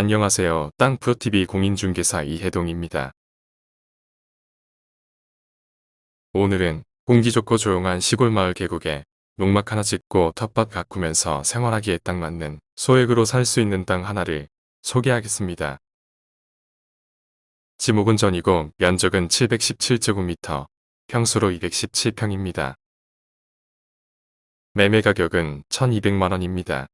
안녕하세요. 땅프로TV 공인중개사 이혜동입니다. 오늘은 공기 좋고 조용한 시골 마을 계곡에 농막 하나 짓고 텃밭 가꾸면서 생활하기에 딱 맞는 소액으로 살 수 있는 땅 하나를 소개하겠습니다. 지목은 전이고 면적은 717제곱미터, 평수로 217평입니다. 매매 가격은 1200만원입니다.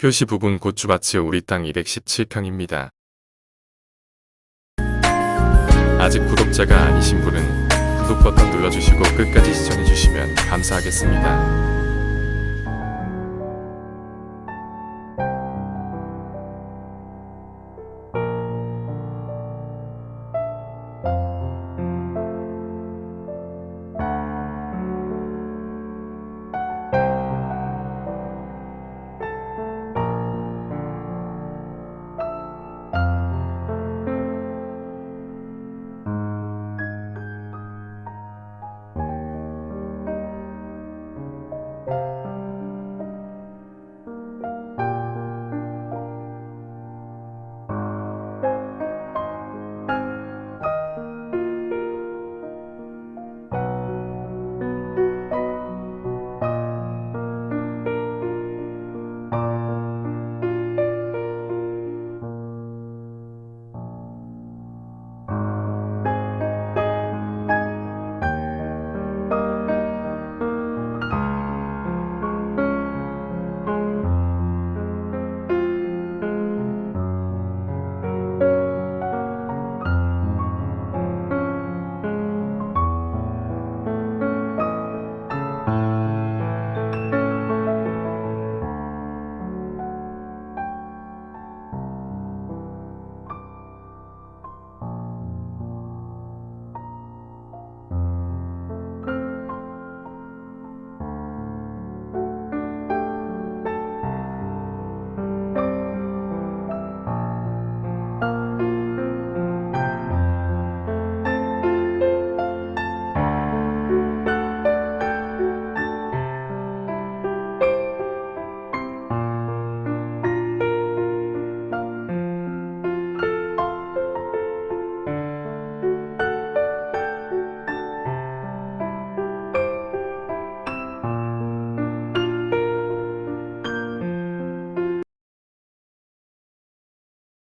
표시 부분 고추밭이 우리 땅 217평입니다. 아직 구독자가 아니신 분은 구독 버튼 눌러주시고 끝까지 시청해주시면 감사하겠습니다.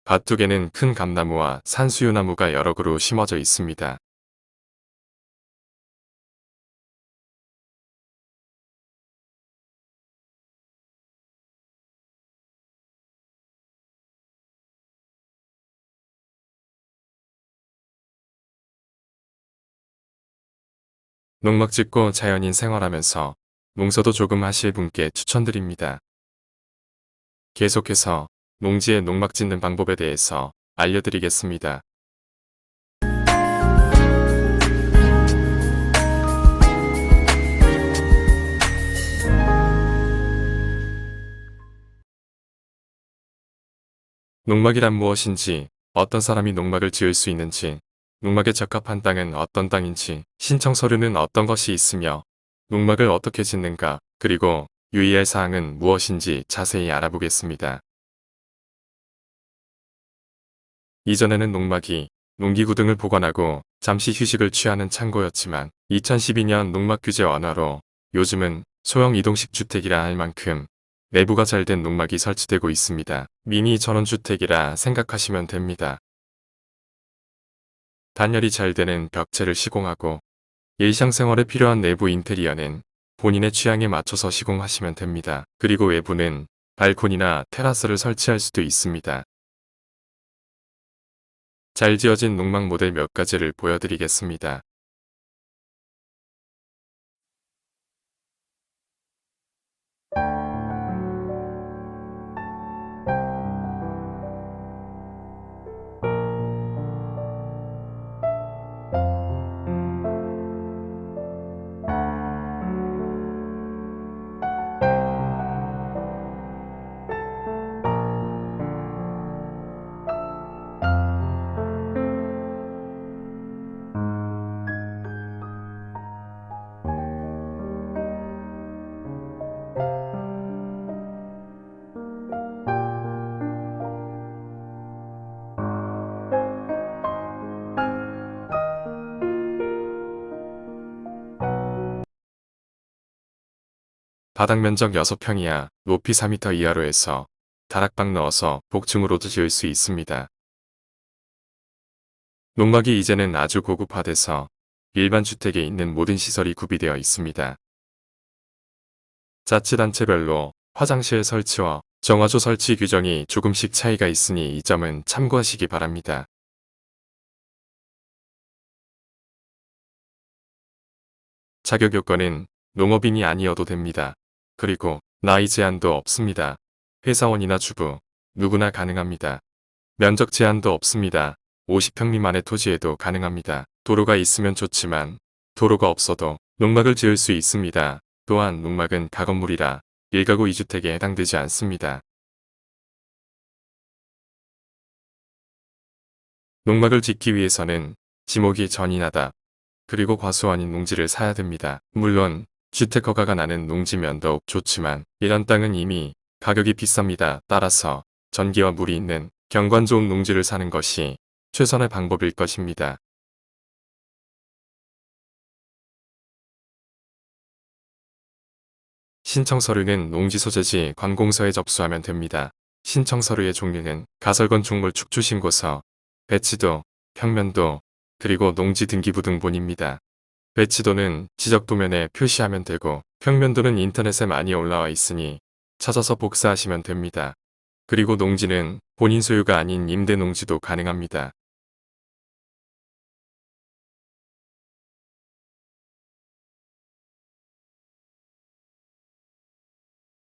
밭둑에는 큰 감나무와 산수유나무가 여러 그루 심어져 있습니다. 농막 짓고 자연인 생활하면서 농사도 조금 하실 분께 추천드립니다. 계속해서 농지에 농막 짓는 방법에 대해서 알려드리겠습니다. 농막이란 무엇인지, 어떤 사람이 농막을 지을 수 있는지, 농막에 적합한 땅은 어떤 땅인지, 신청 서류는 어떤 것이 있으며, 농막을 어떻게 짓는가, 그리고 유의할 사항은 무엇인지 자세히 알아보겠습니다. 이전에는 농막이 농기구 등을 보관하고 잠시 휴식을 취하는 창고였지만 2012년 농막 규제 완화로 요즘은 소형 이동식 주택이라 할 만큼 내부가 잘 된 농막이 설치되고 있습니다. 미니 전원주택이라 생각하시면 됩니다. 단열이 잘 되는 벽체를 시공하고 일상생활에 필요한 내부 인테리어는 본인의 취향에 맞춰서 시공하시면 됩니다. 그리고 외부는 발코니나 테라스를 설치할 수도 있습니다. 잘 지어진 농막 모델 몇 가지를 보여드리겠습니다. 바닥 면적 6평 이하, 높이 4m 이하로 해서 다락방 넣어서 복층으로도 지을 수 있습니다. 농막이 이제는 아주 고급화돼서 일반 주택에 있는 모든 시설이 구비되어 있습니다. 자치단체별로 화장실 설치와 정화조 설치 규정이 조금씩 차이가 있으니 이 점은 참고하시기 바랍니다. 자격 요건은 농업인이 아니어도 됩니다. 그리고 나이 제한도 없습니다. 회사원이나 주부, 누구나 가능합니다. 면적 제한도 없습니다. 50평 미만의 토지에도 가능합니다. 도로가 있으면 좋지만 도로가 없어도 농막을 지을 수 있습니다. 또한 농막은 가건물이라 1가구 2주택에 해당되지 않습니다. 농막을 짓기 위해서는 지목이 전이나다. 그리고 과수원인 농지를 사야 됩니다. 물론 주택 허가가 나는 농지면 더욱 좋지만 이런 땅은 이미 가격이 비쌉니다. 따라서 전기와 물이 있는 경관 좋은 농지를 사는 것이 최선의 방법일 것입니다. 신청 서류는 농지 소재지 관공서에 접수하면 됩니다. 신청 서류의 종류는 가설건축물 축주신고서, 배치도, 평면도, 그리고 농지 등기부 등본입니다. 배치도는 지적도면에 표시하면 되고 평면도는 인터넷에 많이 올라와 있으니 찾아서 복사하시면 됩니다. 그리고 농지는 본인 소유가 아닌 임대 농지도 가능합니다.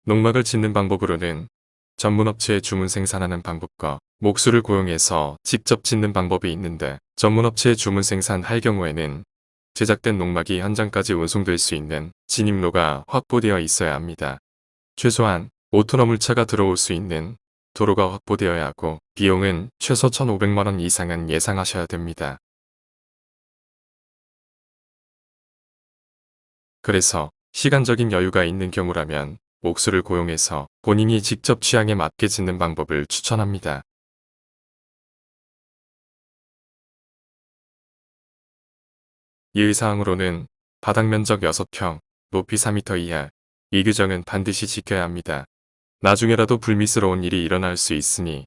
농막을 짓는 방법으로는 전문업체에 주문 생산하는 방법과 목수를 고용해서 직접 짓는 방법이 있는데 전문업체에 주문 생산할 경우에는 제작된 농막이 현장까지 운송될 수 있는 진입로가 확보되어 있어야 합니다. 최소한 5톤 어물 차가 들어올 수 있는 도로가 확보되어야 하고 비용은 최소 1,500만원 이상은 예상하셔야 됩니다. 그래서 시간적인 여유가 있는 경우라면 목수를 고용해서 본인이 직접 취향에 맞게 짓는 방법을 추천합니다. 예의사항으로는 바닥 면적 6평, 높이 4m 이하, 이 규정은 반드시 지켜야 합니다. 나중에라도 불미스러운 일이 일어날 수 있으니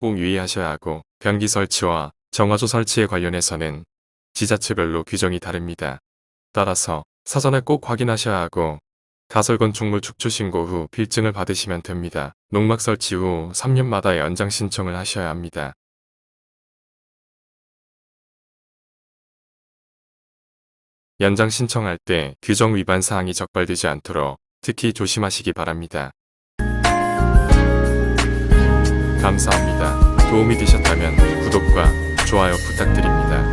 꼭 유의하셔야 하고 변기 설치와 정화조 설치에 관련해서는 지자체별로 규정이 다릅니다. 따라서 사전에 꼭 확인하셔야 하고 가설건축물 축조 신고 후 필증을 받으시면 됩니다. 농막 설치 후 3년마다 연장 신청을 하셔야 합니다. 연장 신청할 때 규정 위반 사항이 적발되지 않도록 특히 조심하시기 바랍니다. 감사합니다. 도움이 되셨다면 구독과 좋아요 부탁드립니다.